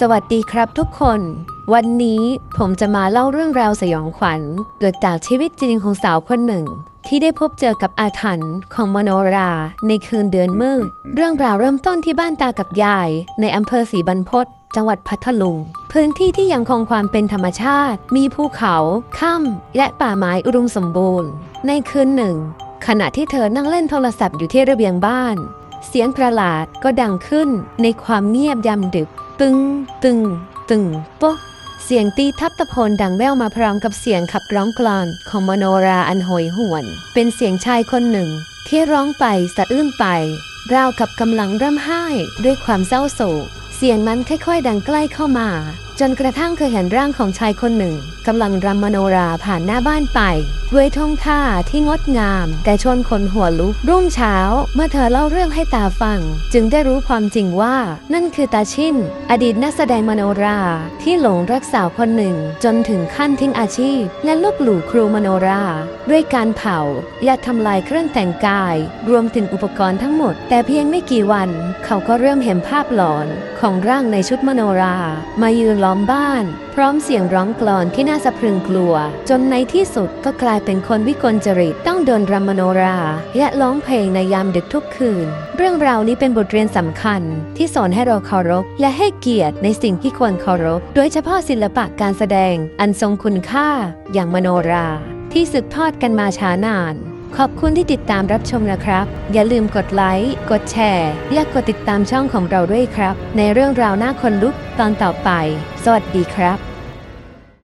สวัสดีครับทุกคน วันนี้ผมจะมาเล่าเรื่องราวสยองขวัญ เกิดจากชีวิตจริงของสาวคนหนึ่ง ที่ได้พบเจอกับอาถรรพ์ของมโนรา ในคืนเดือนมืด เรื่องราวเริ่มต้นที่บ้านตากับยาย ในอำเภอศรีบรรพตจังหวัดพัทลุง พื้นที่ที่ยังคงความเป็นธรรมชาติ มีภูเขาค่ำและป่าไม้อุดมสมบูรณ์ ในคืนหนึ่ง ขณะที่เธอนั่งเล่นโทรศัพท์อยู่ที่ระเบียงบ้าน เสียงประหลาดก็ดังขึ้นในความเงียบยามดึก ตึง ตึง ตึงโป๊ะเสียงตีทับตะโพนดังแว่วมาพร้อมกับเสียงขับร้องกลอนของมโนราอันโหยหวน เป็นเสียงชายคนหนึ่ง ที่ร้องไปสะอื้นไปราวกับกำลังร่ำไห้ด้วยความเศร้าโศก เสียงมันค่อยๆ ดังใกล้เข้ามา จนกระทั่งเคยเห็นร่างของชายคนหนึ่งกำลังรำมโนราผ่านหน้าบ้านไป ด้วยท่องท่าที่งดงาม แต่ชวนคนหัวลุก รุ่งเช้า เมื่อเธอเล่าเรื่องให้ตาฟัง จึงได้รู้ความจริงว่า นั่นคือตาชินอดีตนักแสดงมโนราที่หลงรักสาวคนหนึ่ง จนถึงขั้นทิ้งอาชีพ และลบหลู่ครูมโนรา ด้วยการเผาและทำลายเครื่องแต่งกาย รวมถึงอุปกรณ์ทั้งหมด แต่เพียงไม่กี่วัน เขาก็เริ่มเห็นภาพหลอนของร่างในชุดมโนรา มายืนล้อมบ้าน พร้อมเสียงร้องกลอนที่น่าสะพรึงกลัว จนในที่สุดก็กลายเป็นคนวิกลจริตต้องเดินรำมโนรา และร้องเพลงในยามดึกทุกคืน เรื่องราวนี้เป็นบทเรียนสำคัญ ที่สอนให้เราเคารพ และให้เกียรติในสิ่งที่ควรเคารพ โดยเฉพาะศิลปะการแสดงอันทรงคุณค่า อย่างมโนรา ที่สืบทอดกันมาช้านาน ขอบคุณที่ติดตามรับชมนะครับ อย่าลืมกดไลค์ กดแชร์ และกดติดตามช่องของเราด้วยครับ ในเรื่องราวหน้าคนลุกตอนต่อไป สวัสดีครับ